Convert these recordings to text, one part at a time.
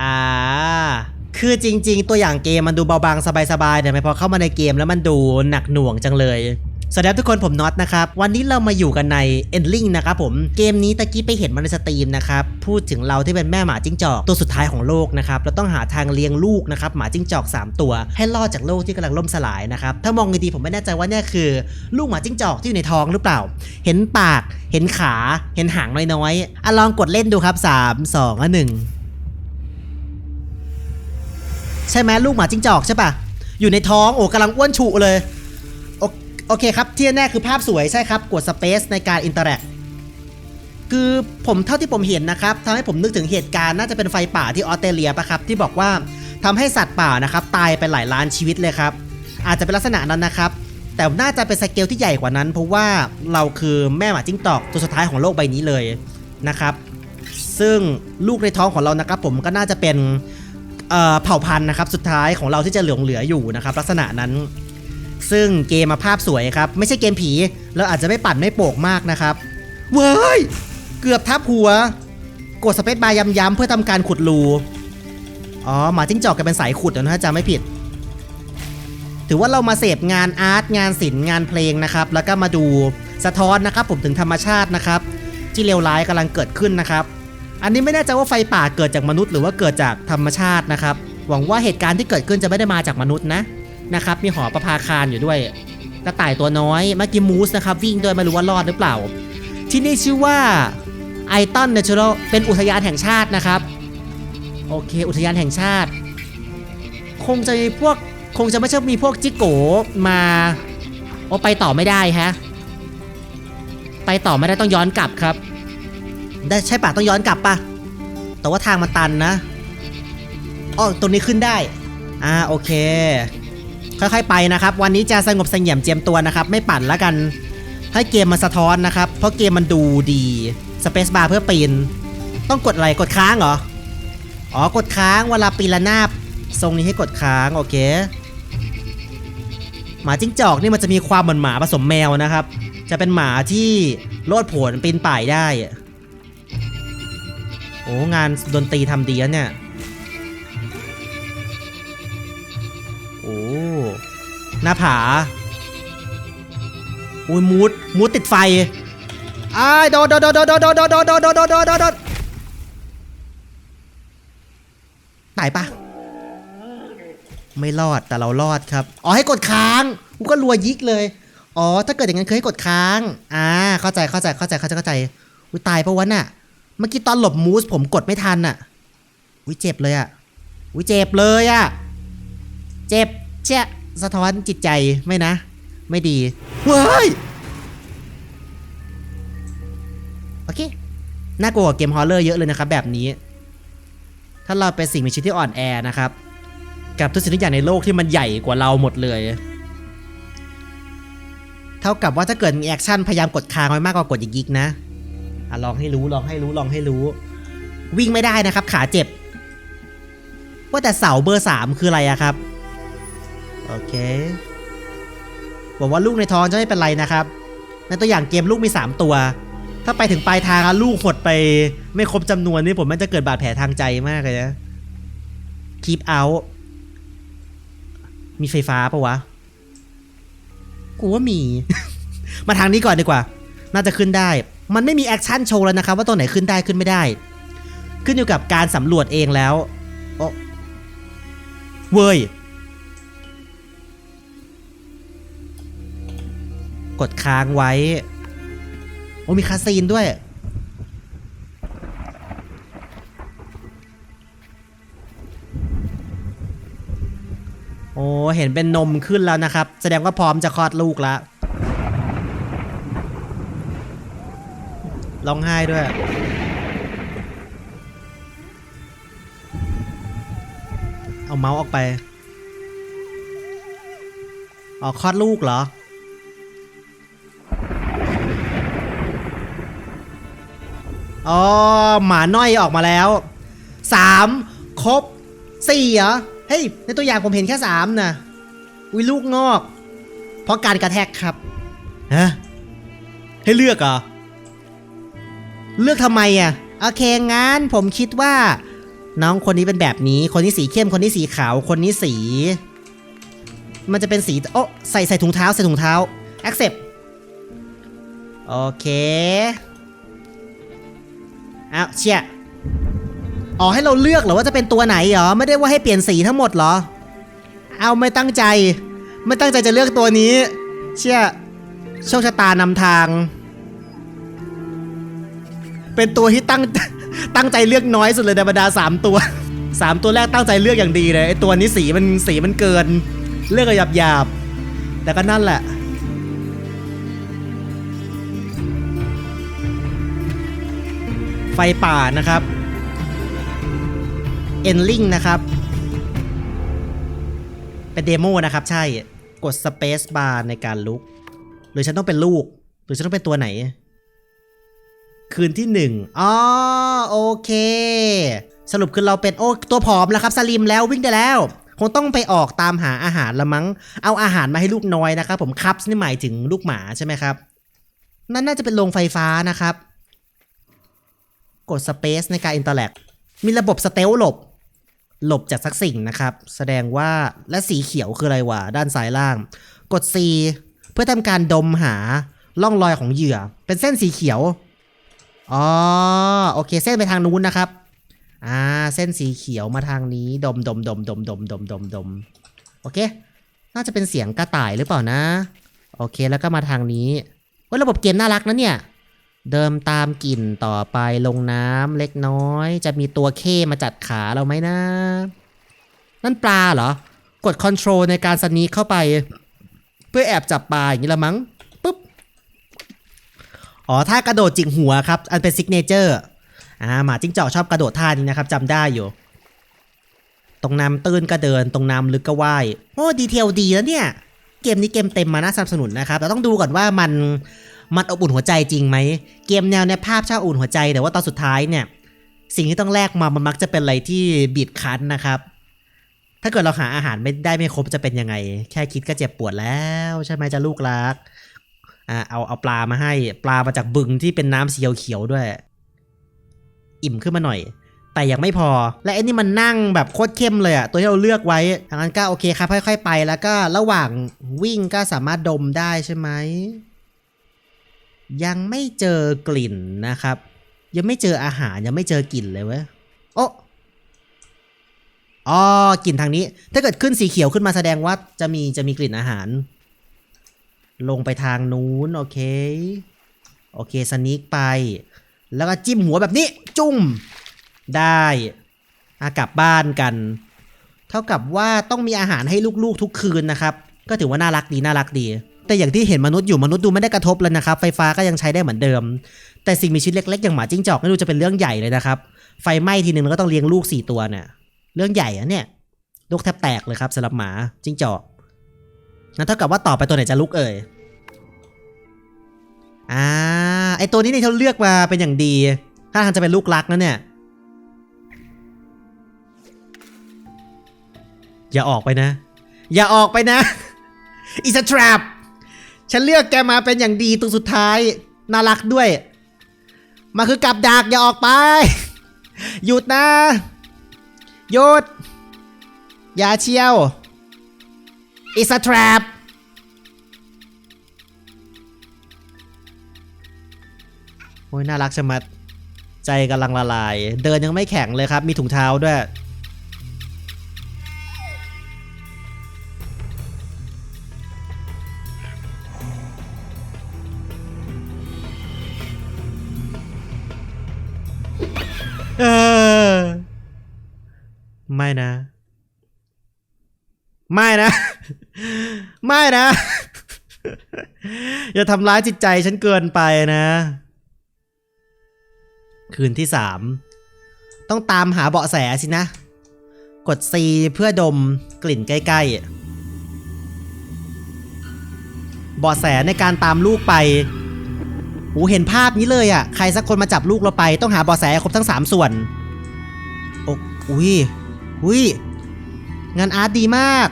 อ่า คือจริง ๆ ตัวอย่างเกมมันดูเบาบางสบายๆแต่พอเข้ามาในเกมแล้วมันดูหนักหน่วงจังเลยสวัสดีทุกคนผมน็อตนะครับ วันนี้เรามาอยู่กันใน e n d l i n g นะครับผมเกมนี้ตะกี้ไปเห็นมันในสตรีมนะครับ พูดถึงเราที่เป็นแม่หมาจิ้งจอก ตัวสุดท้ายของโลกนะครับ เราต้องหาทางเลี้ยงลูกนะครับ หมาจิ้งจอก 3 ตัว ให้รอดจากโลกที่กำลังล่มสลายนะครับ ถ้ามองดีๆผมไม่แน่ใจว่าเนี่ยคือ ลูกหมาจิ้งจอกที่อยู่ในท้องหรือเปล่า เห็นปากเห็นขาเห็นหางน้อยๆอะลองกดเล่นดูครับ 3 2อะ1 ใช่ไหมลูกหมาจิ้งจอกใช่ปะอยู่ในท้องโอ้กำลังอ้วนฉุเลยโอโอเคครับที่แน่คือภาพสวยใช่ครับกดสเปซในการอินเตอร์แอคคือผมเท่าที่ผมเห็นนะครับทำให้ผมนึกถึงเหตุการณ์น่าจะเป็นไฟป่าที่ออสเตรเลียปะครับที่บอกว่าทำให้สัตว์ป่านะครับตายไปหลายล้านชีวิตเลยครับ อาจจะเป็นลักษณะนั้นนะครับ แต่น่าจะเป็นสเกลที่ใหญ่กว่านั้น เพราะว่าเราคือแม่หมาจิ้งจอกตัวสุดท้ายของโลกใบนี้เลยนะครับ ซึ่งลูกในท้องของเรานะครับ ผมก็น่าจะเป็น เผ่าพันธุ์นะครับสุดท้ายของเราที่จะเหลืองเหลืออยู่นะครับลักษณะนั้น ซึ่งเกมมาภาพสวยครับไม่ใช่เกมผีเราอาจจะไม่ปั่นไม่โปกมากนะครับเว้ยเกือบทับหัว กดสเปซบาร์ย้ำๆเพื่อทำการขุดรูอ๋อหมาจิ้งจอกแกเป็นสายขุดนะถ้าจำไม่ผิด ถือว่าเรามาเสพงานอาร์ตงานศิลป์งานเพลงนะครับ แล้วก็มาดูสะท้อนนะครับ ผมถึงธรรมชาตินะครับ ที่เลวร้ายกำลังเกิดขึ้นนะครับ อันนี้ไม่แน่ใจว่าไฟป่าเกิดจากมนุษย์หรือว่าเกิดจากธรรมชาตินะครับ หวังว่าเหตุการณ์ที่เกิดขึ้นจะไม่ได้มาจากมนุษย์นะนะครับมีหอประภาคารอยู่ด้วยกระต่ายตัวน้อยเมื่อกี้มูสนะครับวิ่งด้วยไม่รู้ว่ารอดหรือเปล่า ที่นี่ชื่อว่าไอตันเนเชอรัลเป็นอุทยานแห่งชาตินะครับ โอเค อุทยานแห่งชาติ คงจะมีพวกคงจะไม่ใช่มีพวกจิโกมาโอ้ไปต่อไม่ได้ฮะไปต่อไม่ได้ต้องย้อนกลับครับ ได้ใช่ป่ะต้องย้อนกลับป่ะ แต่ว่าทางมันตันนะอ๋อตรงนี้ขึ้นได้ อ่าโอเค ค่อยๆไปนะครับ วันนี้จะสงบเสงี่ยมเจียมตัวนะครับ ไม่ปั่นแล้วกัน ให้เกมมันสะท้อนนะครับ เพราะเกมมันดูดีสเปซบาร์เพื่อปีน ต้องกดอะไรกดค้างเหรอ อ๋อกดค้างเวลาปีนระนาบทรงนี้ให้กดค้างโอเค หมาจิ้งจอกนี่มันจะมีความเหมือนหมาผสมแมวนะครับ จะเป็นหมาที่โลดโผนปีนป่ายได้ โอ้งานดนตรีทำดีแล้วเนี่ย โอ้ หน้าผาอุ้ยมูดมูดติดไฟอ้ายโดดโดดโดดโดดโดดโดดโดดโดดโดดโดดโดดโดดโดดตายปะไม่รอดแต่เรารอดครับ อ๋อให้กดค้างกูก็รัวยิกเลย อ๋อ ถ้าเกิดอย่างนั้นคือให้กดค้าง อ่า เข้าใจเข้าใจเข้าใจเข้าใจเข้าใจอุ้ยตายปะวะน่ะ เมื่อกี้ตอนหลบมูสผมกดไม่ทันน่ะ อุ้ยเจ็บเลยอะ อุ้ยเจ็บเลยอะ เจ็บเจ๊ะสะท้อนจิตใจไม่นะ ไม่ดี เว้ย โอเค น่ากลัวเกมฮอลเลอร์เยอะเลยนะครับแบบนี้ ถ้าเราเป็นสิ่งมีชีวิตที่อ่อนแอนะครับ กับทุกสิ่งทุกอย่างในโลกที่มันใหญ่กว่าเราหมดเลย เท่ากับว่าถ้าเกิดมีแอคชั่นพยายามกดค้างไว้มากกว่ากดยิกๆนะ อะลองให้รู้ลองให้รู้ลองให้รู้ วิ่งไม่ได้นะครับ ขาเจ็บ ว่าแต่เสาเบอร์สามคืออะไรอะครับ โอเคบอกว่าลูกในท้องจะไม่เป็นไรนะครับ ในตัวอย่างเกมลูกมี 3 ตัว ถ้าไปถึงปลายทางลูกหดไปไม่ครบจำนวนนี่ผมมันจะเกิดบาดแผลทางใจมากเลยนะ keep out มีไฟฟ้าปะวะ กูว่ามี มาทางนี้ก่อนดีกว่า น่าจะขึ้นได้ มันไม่มีแอคชั่นโชว์แล้วนะครับว่าตัวไหนขึ้นได้ขึ้นไม่ได้ ขึ้นอยู่กับการสำรวจเองแล้วโอ้เว้ยกดค้างไว้ โอ้มีคาซีนด้วย โอ้เห็นเป็นนมขึ้นแล้วนะครับ แสดงว่าพร้อมจะคลอดลูกแล้ว ร้องไห้ด้วย เอาเมาส์ออกไป อ๋อคลอดลูกเหรอ อ๋อ หมาน้อยออกมาแล้วสามครบสี่เหรอ เฮ้ย ในตัวอย่างผมเห็นแค่สามนะ อุ้ยลูกงอก เพราะการกระแทกครับฮะให้เลือกเหรอ เลือกทำไมอะโอเคงั้นผมคิดว่า น้องคนนี้เป็นแบบนี้ คนนี้สีเข้มคนนี้สีขาวคนนี้สี มันจะเป็นสีโอ้ใส่ใส่ถุงเท้าใส่ถุงเท้า accept โอเคเอาเชี่ยอ๋อให้เราเลือกเหรอว่าจะเป็นตัวไหนเหรอไม่ได้ว่าให้เปลี่ยนสีทั้งหมดเหรอ เอาไม่ตั้งใจ ไม่ตั้งใจจะเลือกตัวนี้ เชี่ยโชคชะตานำทาง เป็นตัวที่ตั้งตั้งใจเลือกน้อยสุดเลยในบรรดาสามตัวสามตัวแรกตั้งใจเลือกอย่างดีเลยไอตัวนี้สีมันสีมันเกิน เลือกหยาบหยาบแต่ก็นั่นแหละไฟป่านะครับ เอนลิงนะครับ เป็นเดโมนะครับ ใช่ กด Space Bar ในการลุก หรือฉันต้องเป็นลูก หรือฉันต้องเป็นตัวไหน คืนที่หนึ่งอ๋อโอเค สรุปคือเราเป็นโอ้ตัวผอมแล้วครับสลิมแล้ววิ่งได้แล้ว คงต้องไปออกตามหาอาหารละมั้ง เอาอาหารมาให้ลูกน้อยนะครับผมคัพนี่หมายถึงลูกหมาใช่ไหมครับ นั่นน่าจะเป็นโรงไฟฟ้านะครับ กด Space ในการอินเตอร์แลกมีระบบสเตลหลบ หลบจากสักสิ่งนะครับ แสดงว่าและสีเขียวคืออะไรวะด้านซ้ายล่าง กด C เพื่อทำการดมหาร่องรอยของเหยื่อ เป็นเส้นสีเขียว อ๋อโอเค เส้นไปทางนู้นนะครับ อ่า เส้นสีเขียวมาทางนี้ดมดมดมดมดมดมดมดมโอเค น่าจะเป็นเสียงกระต่ายหรือเปล่านะ โอเคแล้วก็มาทางนี้ว้ยระบบเกมน่ารักนะเนี่ย เดิมตามกลิ่นต่อไปลงน้ำเล็กน้อย จะมีตัวเคมาจัดขาเราไหมนะ นั่นปลาเหรอ กด Control ในการสนีเข้าไป เพื่อแอบจับปลาอย่างนี้ละมั้ง อ๋อท่ากระโดดจิกหัวครับ อันเป็นซิกเนเจอร์ อ่า หมาจิ้งจอกชอบกระโดดท่านี้นะครับจำได้อยู่ ตรงน้ำตื้นก็เดิน ตรงน้ำลึกก็ว่าย โอ้ ดีเทลดีแล้วเนี่ย เกมนี้เกมเต็มมาน่าสนับสนุนนะครับแต่ต้องดูก่อนว่ามัน มันอบอุ่นหัวใจจริงไหม เกมแนวในยภาพชอบอุ่นหัวใจ แต่ว่าตอนสุดท้ายเนี่ย สิ่งที่ต้องแลกมา มันมักจะเป็นอะไรที่บีบคั้นนะครับถ้าเกิดเราหาอาหารไม่ได้ไม่ครบจะเป็นยังไง แค่คิดก็เจ็บปวดแล้ว ใช่ไหมจะลูกรัก อ่าเอาเอาปลามาให้ปลามาจากบึงที่เป็นน้ำสีเขียวๆด้วย อิ่มขึ้นมาหน่อย แต่ยังไม่พอ และไอ้นี่มันนั่งแบบโคตรเข้มเลยอะตัวที่เราเลือกไว้ทางนั้นก็โอเคครับค่อยๆไป แล้วก็ระหว่างวิ่งก็สามารถดมได้ใช่ไหมยังไม่เจอกลิ่นนะครับ ยังไม่เจออาหารยังไม่เจอกลิ่นเลยเว้ยโอ้อ๋อกลิ่นทางนี้ ถ้าเกิดขึ้นสีเขียวขึ้นมาแสดงว่าจะมีจะมีกลิ่นอาหาร ลงไปทางนู้น โอเค โอเคสนิกไป แล้วก็จิ้มหัวแบบนี้ จุ้ม ได้อากลับบ้านกัน เท่ากับว่าต้องมีอาหารให้ลูกๆทุกคืนนะครับ ก็ถือว่าน่ารักดีน่ารักดี แต่อย่างที่เห็นมนุษย์อยู่มนุษย์ดูไม่ได้กระทบเลยนะครับ ไฟฟ้าก็ยังใช้ได้เหมือนเดิม แต่สิ่งมีชีวิตเล็กๆ อย่างหมาจิ้งจอกนี่ดูจะเป็นเรื่องใหญ่เลยนะครับ ไฟไหม้ทีนึงก็ต้องเลี้ยงลูกสี่ตัวเนี่ย เรื่องใหญ่อะเนี่ยลูกแทบแตกเลยครับสำหรับหมาจิ้งจอก นั่นเท่ากับว่าต่อไปตัวไหนจะลุกเอ่ยอ่าไอตัวนี้เนี่ยเขาเลือกมาเป็นอย่างดี ถ้าทางจะเป็นลูกรักนะเนี่ย อย่าออกไปนะ อย่าออกไปนะ It's a trap ฉันเลือกแกมาเป็นอย่างดีตัวสุดท้าย น่ารักด้วย มาคือกับดักอย่าออกไป หยุดนะ หยุด อย่าเชียว It's a trap โอ้ยน่ารักชะมัด ใจกำลังละลาย เดินยังไม่แข็งเลยครับ มีถุงเท้าด้วย เออ ไม่นะ ไม่นะ ไม่นะ อย่าทำร้ายจิตใจฉันเกินไปนะ คืนที่สามต้องตามหาเบาะแสสินะ กด C เพื่อดมกลิ่นใกล้ๆ เบาะแสในการตามลูกไปโอ้เห็นภาพนี้เลยอะ ใครสักคนมาจับลูกเราไป ต้องหาเบาะแสครบทั้ง 3 ส่วนโอ้อุ้ยอุ้ยงานอาร์ตดีมาก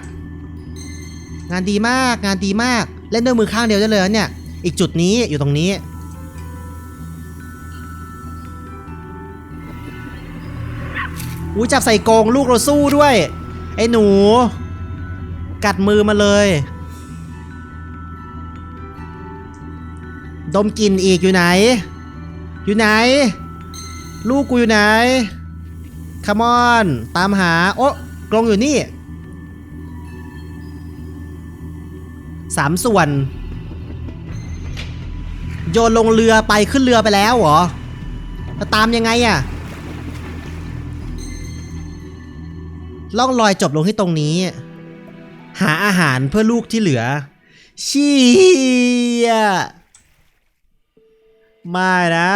งานดีมากงานดีมาก เล่นด้วยมือข้างเดียวได้เลยนะเนี่ย อีกจุดนี้อยู่ตรงนี้อุ้ยจับใส่กรงลูกเราสู้ด้วย ไอ้หนู กัดมือมาเลย ดมกลิ่นอีกอยู่ไหน อยู่ไหน ลูกกูอยู่ไหนคามอนตามหา โอ๊ะกรงอยู่นี่ สามส่วน โยนลงเรือไปขึ้นเรือไปแล้วเหรอจะตามยังไงอะล่องลอยจบลงที่ตรงนี้ หาอาหารเพื่อลูกที่เหลือเชี่ยไม่นะ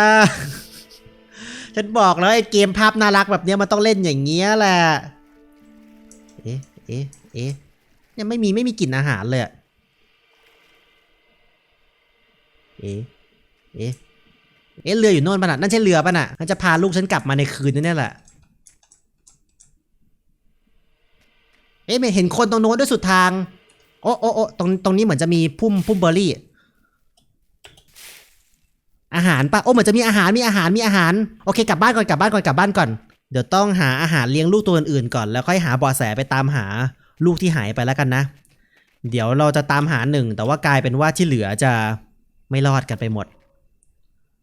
ฉันบอกแล้วไอ้เกมภาพน่ารักแบบนี้มันต้องเล่นอย่างเงี้ยแหละ เอ๊ะ เอ๊ะ เอ๊ะยังไม่มีไม่มีกลิ่นอาหารเลยอะ เอ๊ะเอ๊ะเอ๊ะเรืออยู่โน่นป่ะน่ะนั่นใช่เรือป่ะน่ะมันจะพาลูกฉันกลับมาในคืนนี้แหละเอ๊ะไม่เห็นคนตรงโน้นด้วยสุดทางโอ้โอ้โอ้ตรงตรงนี้เหมือนจะมีพุ่มพุ่มเบอร์รี่ อาหารปะโอ้เหมือนจะมีอาหารมีอาหารมีอาหารโอเคกลับบ้านก่อนกลับบ้านก่อนกลับบ้านก่อนเดี๋ยวต้องหาอาหารเลี้ยงลูกตัวอื่นๆก่อนแล้วค่อยหาเบาะแสไปตามหาลูกที่หายไปแล้วกันนะ เดี๋ยวเราจะตามหาหนึ่งแต่ว่ากลายเป็นว่าที่เหลือจะ ไม่รอดกันไปหมด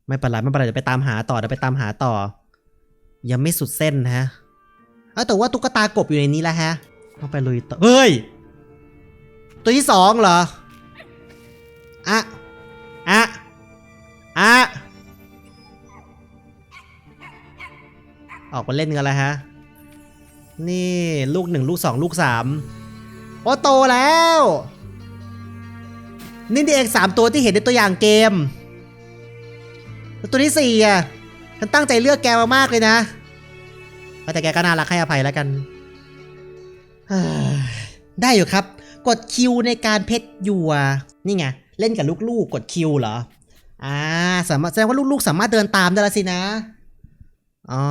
ไม่เป็นไรไม่เป็นไรเดี๋ยวไปตามหาต่อเดี๋ยวไปตามหาต่อ ยังไม่สุดเส้นนะฮะเอาแต่ว่าตุ๊กตากบอยู่ในนี้แล้วฮะต้องไปลุยต่อเฮ้ย ตัวที่สองเหรออะอะอะออกมาเล่นกันแล้วฮะ นี่ลูกหนึ่งลูกสองลูกสามโอ้โตแล้ว นี่เด็กสามตัวที่เห็นในตัวอย่างเกม ตัวที่สี่อะฉันตั้งใจเลือกแกมามากเลยนะแต่แกก็น่ารักให้อภัยแล้วกันได้อยู่ครับ กดคิวในการเพชรยัวนี่ไงเล่นกับลูกๆ กดคิวเหรออ่าสามารถแสดงว่าลูกๆ สามารถเดินตามได้แล้วสินะอ๋อ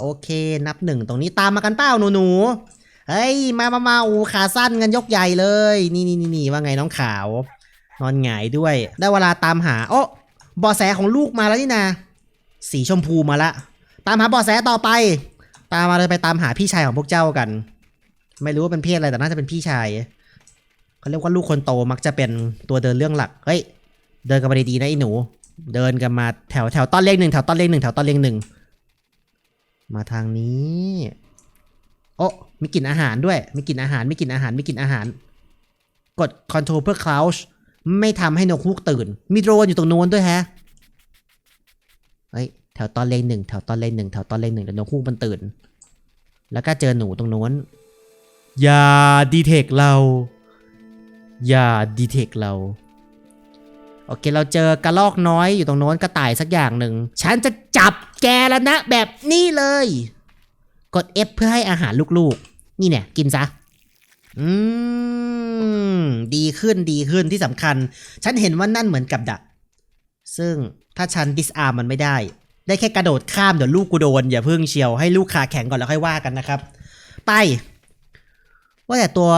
โอเค นับหนึ่งตรงนี้ตามมากันเป้าหนูหนูๆเฮ้ย มามามาอูขาสั้นกันยกใหญ่เลย นี่นี่นี่นี่ว่าไงน้องขาว นอนหงายด้วย ได้เวลาตามหา โอ้เบอแสของลูกมาแล้วนี่นะสีชมพูมาละ ตามหาเบอแสต่อไป ตามมาเลยไปตามหาพี่ชายของพวกเจ้ากัน ไม่รู้ว่าเป็นเพศอะไรแต่น่าจะเป็นพี่ชายเขาเรียกว่าลูกคนโตมักจะเป็นตัวเดินเรื่องหลัก เฮ้ย เดินกันมาดีๆนะไอ้หนู เดินกันมาแถวแถวต้นเลขหนึ่งแถวต้นเลขหนึ่งแถวต้นเลขหนึ่ง มาทางนี้ โอ้มีกลิ่นอาหารด้วย มีกลิ่นอาหาร มีกลิ่นอาหาร มีกลิ่นอาหาร กด Control เพื่อ crouch ไม่ทำให้นกฮูกตื่น มีโดรนอยู่ตรงโน้นด้วยแฮะเฮ้ยแถวตอนเลขหนึ่งแถวตอนเลขหนึ่งแถวตอนเลขหนึ่งเดี๋ยวนกฮูกมันตื่น แล้วก็เจอหนูตรงโน้นอย่าดีเทคเรา อย่าดีเทคเรา โอเคเราเจอกระลอกน้อยอยู่ตรงโน้นกระต่ายสักอย่างหนึ่ง ฉันจะจับแกแล้วนะ แบบนี้เลย กด F เพื่อให้อาหารลูกๆ นี่เนี่ย กินซะ อืม ดีขึ้นดีขึ้นที่สำคัญ ฉันเห็นว่านั่นเหมือนกับดัก ซึ่งถ้าฉันดิสอาร์มมันไม่ได้ ได้แค่กระโดดข้ามเดี๋ยวลูกกูโดน อย่าเพิ่งเชียวให้ลูกขาแข็งก่อนแล้วค่อยว่ากันนะครับ ไป ว่าแต่ตัว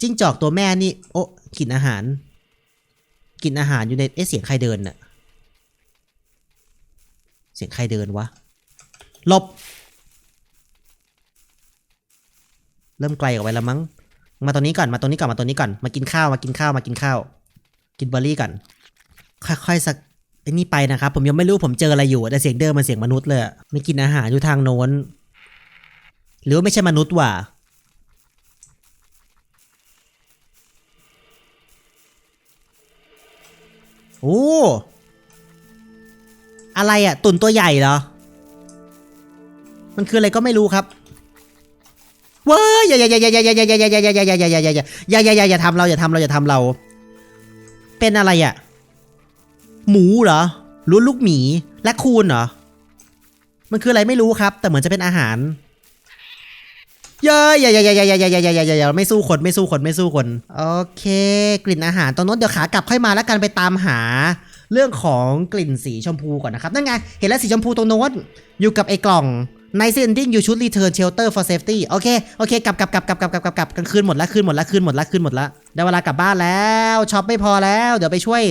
จิ้งจอกตัวแม่นี่ โอ้กินอาหาร กินอาหารอยู่ในเอ๊ะเสียงใครเดินน่ะ เสียงใครเดินวะหลบ เริ่มไกลออกไปแล้วมั้ง มาตรงนี้ก่อนมาตรงนี้ก่อนมาตรงนี้ก่อนมากินข้าวมากินข้าวมากินข้าว กินเบอร์รี่ก่อน ค่อยๆสักไอ้นี่ไปนะครับ ผมยังไม่รู้ผมเจออะไรอยู่แต่เสียงเดิมมันเสียงมนุษย์เลยไม่กินอาหารอยู่ทางโน้น หรือว่าไม่ใช่มนุษย์ว่ะโอ้อะไรอะ่ะ ตุ่นตัวใหญ่เหรอ มันคืออะไรก็ไม่รู้ครับ เว้ยอย่าอย่าอย่าอย่าอย่าอย่าอย่าอย่าอย่าอย่าอย่าอย่าอย่าอย่าอย่าอย่าอย่าอย่าอย่าทำเราอย่าทำเราอย่าทำเรา เป็นอะไรอะ หมูเหรอรู้ลูกหมีและคูนเหรอ มันคืออะไรไม่รู้ครับ แต่เหมือนจะเป็นอาหาร เย้ยอย่าอย่าอย่าอย่าอย่าอย่าอย่าอย่าอย่าอย่าไม่สู้คนไม่สู้คนไม่สู้คน โอเค กลิ่นอาหารตรงโน้นเดี๋ยวขากลับค่อยมาแล้วกันไปตามหาเรื่องของกลิ่นสีชมพูก่อนนะครับ นั่นไง เห็นแล้วสีชมพูตรงโน้นอยู่กับไอ้กล่อง ในเซนดิ้งยูชุดรีเทิร์นเชลเตอร์ for safety โอเค โอเค กลับกลับกลับกลับกลับกลับกลับกลับกลางคืนหมดแล้วคืนหมดแล้วคืนหมดแล้วคืนหมดแล้วได้เวลากลับบ้านแล้วช็อปไม่พอแล้ว เดี๋ยวไปช่วย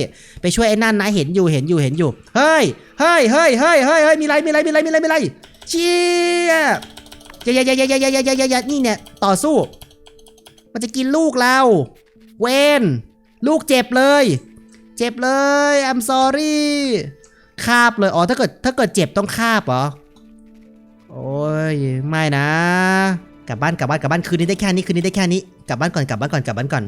ไปช่วยไอ้นั่นนะเห็นอยู่เห็นอยู่เห็นอยู่ เฮ้ยเฮ้ยเฮ้ยเฮ้ยเฮ้ยเฮ้ยมีไรมีไรมีไรมีไรมีไรเชี่ยอย่าอย่าอย่าอย่าอย่าอย่าอย่าอย่าอย่านี่เนี่ยต่อสู้ มันจะกินลูกเรา เวนลูกเจ็บเลย เจ็บเลย I'm sorry คาบเลยอ๋อถ้าเกิดถ้าเกิดเจ็บต้องคาบเหรอ โอ้ยไม่นะ กลับบ้านกลับบ้านกลับบ้านคืนนี้ได้แค่นี้คืนนี้ได้แค่นี้กลับบ้านก่อนกลับบ้านก่อนกลับบ้านก่อน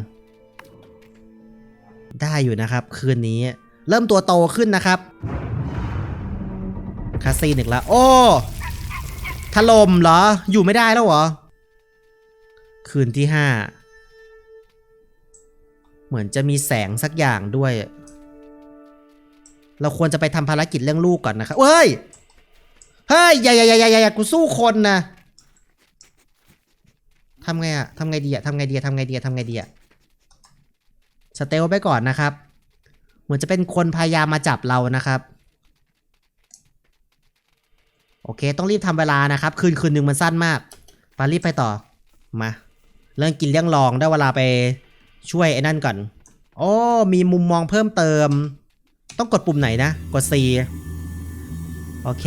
ได้อยู่นะครับ คืนนี้ เริ่มตัวโตขึ้นนะครับคาซีหนอีกแล้วโอ้ถล่มเหรอ อยู่ไม่ได้แล้วเหรอ คืนที่ห้าเหมือนจะมีแสงสักอย่างด้วย เราควรจะไปทำภารกิจเรื่องลูกก่อนนะครับเฮ้ย เฮ้ยอย่าอย่าอย่าอย่าอย่ากูสู้คนนะทำไงอะทำไงดีอะทำไงดีอะทำไงดีอะทำไงดีอะสเตลไปก่อนนะครับ เหมือนจะเป็นคนพยายามมาจับเรานะครับ โอเค ต้องรีบทำเวลานะครับ คืนคืนหนึ่งมันสั้นมากปารีบไปต่อ มา เรื่องกินเรื่องลองได้เวลาไปช่วยไอ้นั่นก่อนโอ้มีมุมมองเพิ่มเติม ต้องกดปุ่มไหนนะ กด C โอเค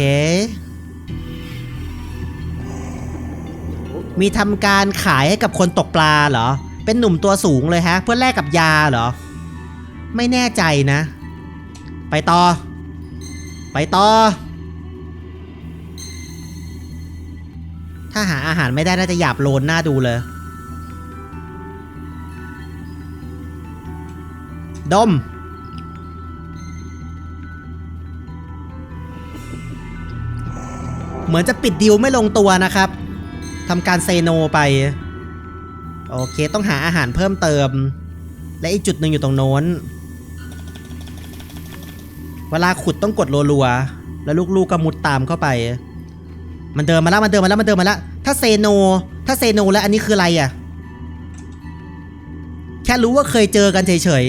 มีทำการขายให้กับคนตกปลาเหรอ เป็นหนุ่มตัวสูงเลยฮะ เพื่อแลกกับยาเหรอ ไม่แน่ใจนะ ไปต่อ ไปต่อ ถ้าหาอาหารไม่ได้น่าจะหยาบโลนหน้าดูเลย ดม เหมือนจะปิดดิวไม่ลงตัวนะครับ ทำการเซโนไป โอเคต้องหาอาหารเพิ่มเติม และอีกจุดหนึ่งอยู่ตรงโน้น เวลาขุดต้องกดรัวๆแล้วลูกๆก็มุดตามเข้าไป มันเดินมาแล้วมันเดินมาแล้วมันเดินมาแล้วถ้าเซโน ถ้าเซโนแล้วอันนี้คืออะไรอะ แค่รู้ว่าเคยเจอกันเฉย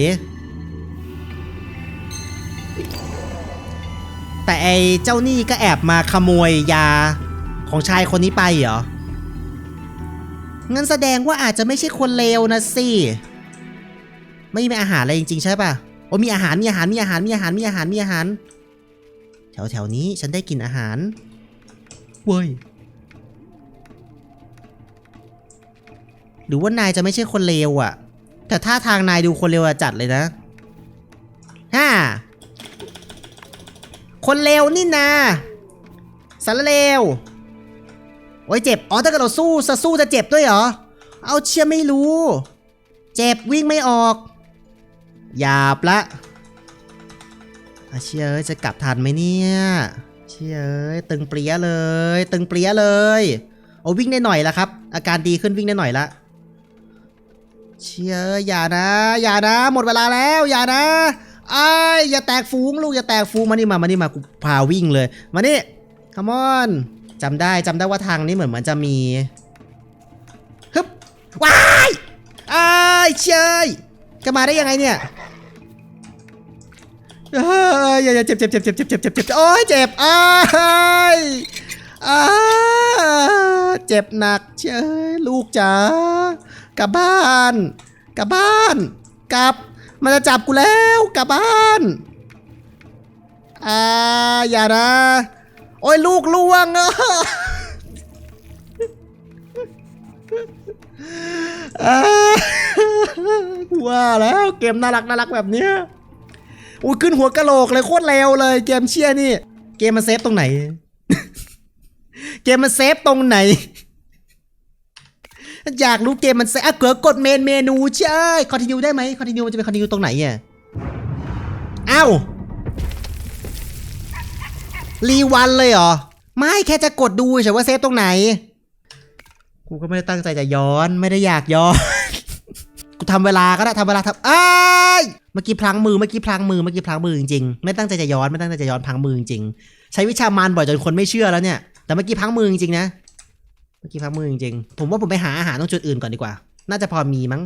ๆแต่ไอเจ้านี่ก็แอบมาขโมยยาของชายคนนี้ไปเหรอ งั้นแสดงว่าอาจจะไม่ใช่คนเลวนะสิ ไม่มีอาหารอะไรจริงๆใช่ป่ะโอ้มีอาหารมีอาหารมีอาหารมีอาหารมีอาหารมีอาหาร แถวแถวๆนี้ฉันได้กินอาหาร เว้ย หรือว่านายจะไม่ใช่คนเลวอะ่ะแต่ท่าทางนายดูคนเลวจัดเลยนะฮ่าคนเลวนี่นาสารเลว โอ้ยเจ็บ อ๋อ ถ้าเกิดเราสู้จะสู้จะเจ็บด้วยเหรอ เอาเชื่อไม่รู้ เจ็บวิ่งไม่ออกหยาบละอาเชื่อเอ้ยจะกลับทันไหมเนี่ย เชื่อเอ้ยตึงเปรี้ยเลย ตึงเปรี้ยเลยโอ้วิ่งได้หน่อยละครับ อาการดีขึ้นวิ่งได้หน่อยละ เชื่อเอ้ยอย่านะ อย่านะ หมดเวลาแล้ว อย่านะไอ้อย่าแตกฟูงลูกอย่าแตกฟูงมานี่มา มานี่มา กูพาวิ่งเลย มานี่ come on จำได้จำได้ว่าทางนี้เหมือนมันจะมีฮึบว้ายไอ้ายเชยจะมาได้ยังไงเนี่ยเอ้ยอย่าอย่าเจ็บเจ็บเจ็บเจ็บเจ็บเจ็บเจ็บเจ็บโอ้ยเจ็บอ้ายอ้าเจ็บหนักเชยลูกจ๋ากลับบ้านกลับบ้านกลับมันจะจับกูแล้วกลับบ้านอ่าอย่านะ โอ้ยลูกล่วงอะอ่าว่าแล้วเกมน่ารักน่ารักแบบเนี้ยอุ้ยขึ้นหัวกะโหลกเลยโคตรเร็วเลยเกมเชียนี่ เกมมันเซฟตรงไหน เกมมันเซฟตรงไหน อยากรู้เกมมันเซฟอะเกือกดเมนเมนูใช่คอนติเนียได้ไหมคอนติเนียมันจะเป็นคอนติเนียตรงไหนอะอ้าว รีวันเลยเหรอ ไม่แค่จะกดดูเฉยว่าเซฟตรงไหน กูก็ไม่ได้ตั้งใจจะย้อนไม่ได้อยากย้อน กูทำเวลาก็ได้ทำเวลาทำอ้ยเมื่อกี้พลังมือเมื่อกี้พลังมือเมื่อกี้พลังมือจริงๆไม่ตั้งใจจะย้อนไม่ตั้งใจจะย้อนพลังมือจริงๆใช้วิชามารบ่อยจนคนไม่เชื่อแล้วเนี่ย แต่เมื่อกี้พลังมือจริงๆนะ เมื่อกี้พลังมือจริงๆผมว่าผมไปหาอาหารตรงจุดอื่นก่อนดีกว่า น่าจะพอมีมั้ง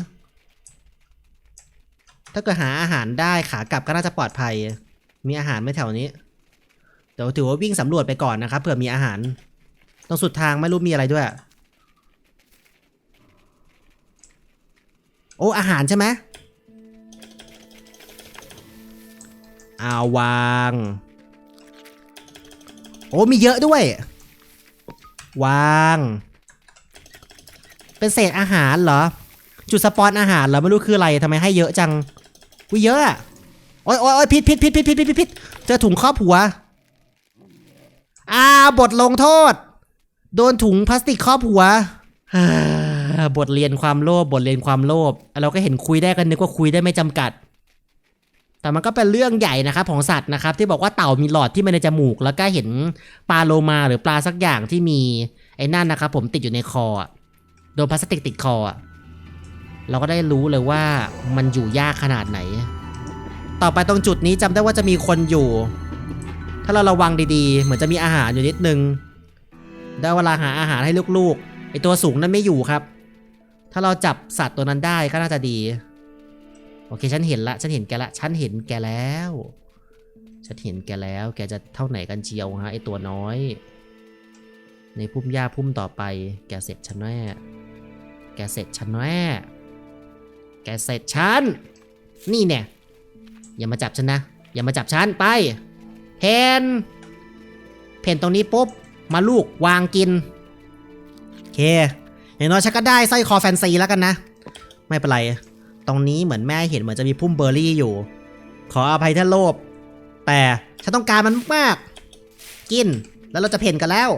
ถ้าเกิดหาอาหารได้ขากลับก็น่าจะปลอดภัย มีอาหารไหม่แถวนี้ เดี๋ยวถือว่าวิ่งสำรวจไปก่อนนะครับเผื่อมีอาหาร ตรงสุดทางไม่รู้มีอะไรด้วย โอ้อาหารใช่ไหมอาวาง โอ้มีเยอะด้วย วาง เป็นเศษอาหารเหรอ จุดสปอนอาหารเหรอไม่รู้คืออะไรทำไมให้เยอะจังวิเยอะอ้ะโอ้ยโอ้ยพิษพิษพิษพิษพิษพิษเจอถุงครอบหัว อ่าบทลงโทษ โดนถุงพลาสติกครอบหัวบทเรียนความโลภบทเรียนความโลภเราก็เห็นคุยได้กันนึกว่าคุยได้ไม่จำกัด แต่มันก็เป็นเรื่องใหญ่นะครับของสัตว์นะครับ ที่บอกว่าเต่ามีหลอดที่มันในจมูก แล้วก็เห็นปลาโลมาหรือปลาสักอย่างที่มีไอ้นั่นนะครับ ผมติดอยู่ในคอโดนพลาสติกติดคอเราก็ได้รู้เลยว่ามันอยู่ยากขนาดไหน ต่อไปตรงจุดนี้จำได้ว่าจะมีคนอยู่ ถ้าเราระวังดีๆ เหมือนจะมีอาหารอยู่นิดนึง ได้เวลาหาอาหารให้ลูกๆ ไอตัวสูงนั่นไม่อยู่ครับ ถ้าเราจับสัตว์ตัวนั้นได้ก็น่าจะดี โอเคฉันเห็นละ ฉันเห็นแกละ ฉันเห็นแกแล้ว ฉันเห็นแกแล้ว แกจะเท่าไหนกันเชียวฮะไอตัวน้อย ในพุ่มหญ้าพุ่มต่อไป แกเสร็จฉันแน่ แกเสร็จฉันแน่ แกเสร็จฉัน นี่เนี่ยอย่ามาจับฉันนะ อย่ามาจับฉันไป เพนเพนตรงนี้ปุ๊บ มาลูกวางกิน โอเค อย่างน้อยฉันก็ได้สร้อยคอแฟนซีแล้วกันนะ ไม่เป็นไร ตรงนี้เหมือนแม่เห็นเหมือนจะมีพุ่มเบอร์รี่อยู่ ขออภัยถ้าโลภแต่ฉันต้องการมันมากกิน แล้วเราจะเพ่นกันแล้ว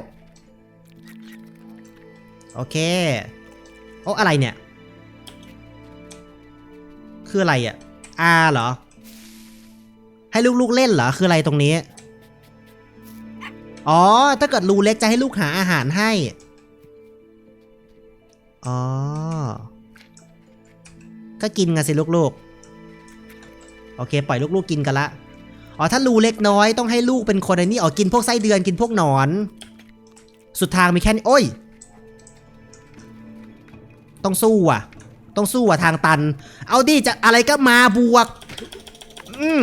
โอเค โอ้อะไรเนี่ย คืออะไรอะอาเหรอ ให้ลูกๆเล่นเหรอคืออะไรตรงนี้ อ๋อ ถ้าเกิดรูเล็กจะให้ลูกหาอาหารให้ อ๋อ ก็กินกันสิลูกๆ โอเค ปล่อยลูกๆกินกันละ อ๋อ ถ้ารูเล็กน้อยต้องให้ลูกเป็นคนไอ้นี่อ๋อกินพวกไส้เดือนกินพวกหนอน สุดทางมีแค่นี้ โอ้ย ต้องสู้อะ ต้องสู้อะทางตัน เอาดิจะอะไรก็มาบวก อืม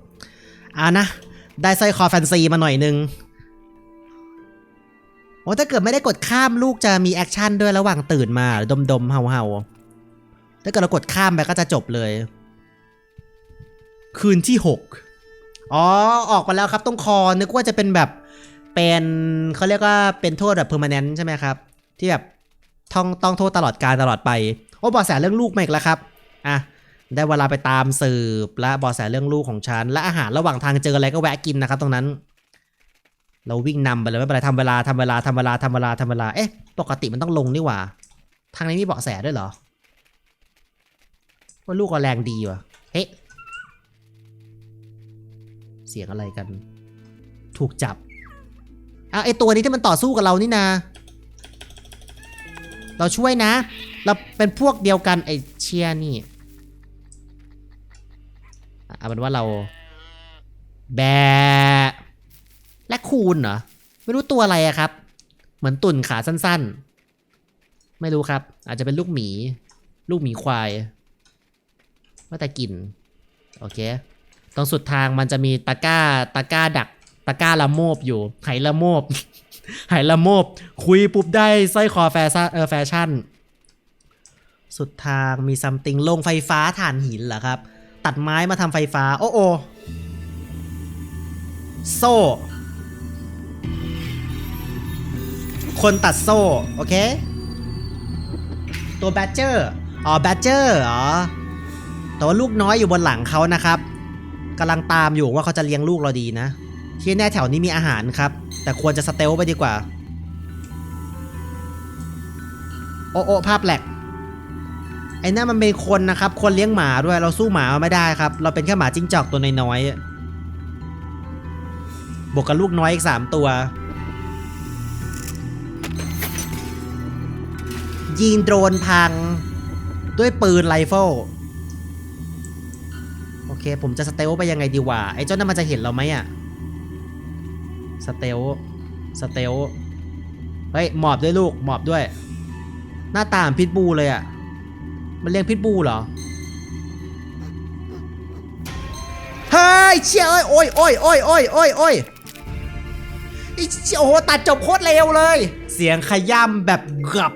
อานะ ได้สร้อยคอแฟนซีมาหน่อยนึงโอ้ถ้าเกิดไม่ได้กดข้ามลูกจะมีแอคชั่นด้วยระหว่างตื่นมาดมดมๆเห่าเห่าๆถ้าเกิดเรากดข้ามไปก็จะจบเลย คืนที่หกอ๋อ ออกมาแล้วครับต้องคอ นึกว่าจะเป็นแบบ เป็นเขาเรียกว่าเป็นโทษแบบเพอร์มานแนนใช่ไหมครับ ที่แบบต้องต้องโทษตลอดการตลอดไป โอ้บอแสเรื่องลูกมาอีกแล้วครับ อะ ได้เวลาไปตามสืบและเบอแสเรื่องลูกของฉัน และอาหารระหว่างทางเจออะไรก็แวะกินนะครับ ตรงนั้น เราวิ่งนำไปเลยไม่เป็นไรทำเวลาทำเวลาทำเวลาทำเวลาทำเวลาเอ๊ะปกติมันต้องลงนี่หว่า ทางนี้มีเบาะแสด้วยเหรอว่าลูกก็แรงดีว่ะเฮ้เสียงอะไรกัน ถูกจับอ้าวไอตัวนี้ที่มันต่อสู้กับเรานี่นาเราช่วยนะ เราเป็นพวกเดียวกันไอเชียนี่ เอาเป็นว่าเรา แบะและคูณเหรอ ไม่รู้ตัวอะไรอะครับ เหมือนตุ่นขาสั้นๆ ไม่รู้ครับ อาจจะเป็นลูกหมี ลูกหมีควาย ว่าแต่กลิ่นโอเค ตรงสุดทางมันจะมีตะก้า ตะก้าดัก ตะก้าละโมบอยู่ ไหละโมบ ไหละโมบ คุยปุ๊บได้สร้อยคอแฟชั่นเออแฟชั่น สุดทางมีซัมติงลงไฟฟ้าถ่านหินเหรอครับ ตัดไม้มาทำไฟฟ้า โอ้โอโซ่ คนตัดโซ่ โอเค ตัวแบดเจอร์ อ๋อ แบดเจอร์ อ๋อ แต่ว่าลูกน้อยอยู่บนหลังเขานะครับกำลังตามอยู่ว่าเขาจะเลี้ยงลูกเราดีนะ ที่แน่แถวนี้มีอาหารครับ แต่ควรจะสเตลไปดีกว่า โอ้โอภาพแหลก ไอ้นั่นมันเป็นคนนะครับ คนเลี้ยงหมาด้วยเราสู้หมาไม่ได้ครับ เราเป็นแค่หมาจิ้งจอกตัวน้อยๆบวกกับลูกน้อยอีกสามตัว ยิงโดรนพัง ด้วยปืนไรเฟิลโอเค ผมจะสเตลไปยังไงดีวะไอ้เจ้านั่นมันจะเห็นเราไหมอะสเตลสเตลเฮ้ยหมอบด้วยลูกหมอบด้วย หน้าตามพิทบูเลยอะ มันเลี้ยงพิทบูเหรอเฮ้ยเชี่ยเอ้ยโอ้ยโอ้ยโอ้ยโอ้ยโอ้ยโอ้ยไอเชี่ยโอ้โหตัดจบโคตรเร็วเลย เสียงขย่ำแบบกรับ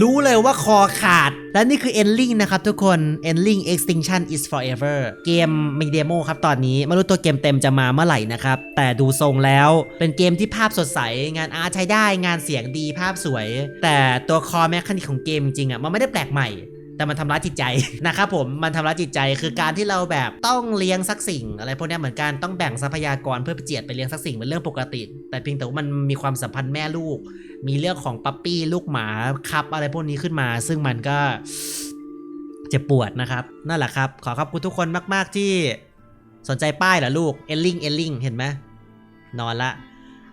รู้เลยว่าคอขาด และนี่คือ Endling นะครับทุกคน Endling Extinction is Forever เกมมีเดโมครับตอนนี้ ไม่รู้ตัวเกมเต็มจะมาเมื่อไหร่นะครับ แต่ดูทรงแล้วเป็นเกมที่ภาพสดใส งานอาร์ตใช้ได้งานเสียงดีภาพสวย แต่ตัวคอแมคคานิกของเกมจริงๆอะมันไม่ได้แปลกใหม่ แต่มันทำร้ายจิตใจนะครับผมมันทำร้ายจิตใจคือการที่เราแบบต้องเลี้ยงสักสิ่ง อะไรพวกนี้เหมือนกันต้องแบ่งทรัพยากรเพื่อเจียดไปเลี้ยงสักสิ่งเป็นเรื่องปกติ แต่เพียงแต่ว่ามันมีความสัมพันธ์แม่ลูก มีเรื่องของปั๊ปปี้ลูกหมาคับอะไรพวกนี้ขึ้นมา ซึ่งมันก็เจ็บปวดนะครับนั่นแหละครับ ขอขอบคุณทุกคนมาก ๆ ที่สนใจป้ายเหรอลูกเอลลิงเอลลิงเห็นไหมนอนละ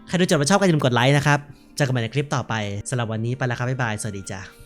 ใครดูจบมาชอบก็อย่าลืมกดไลค์นะครับเจอกันใหม่ในคลิปต่อไปสำหรับวันนี้ไปแล้วครับบ๊ายบายสวัสดีจ้า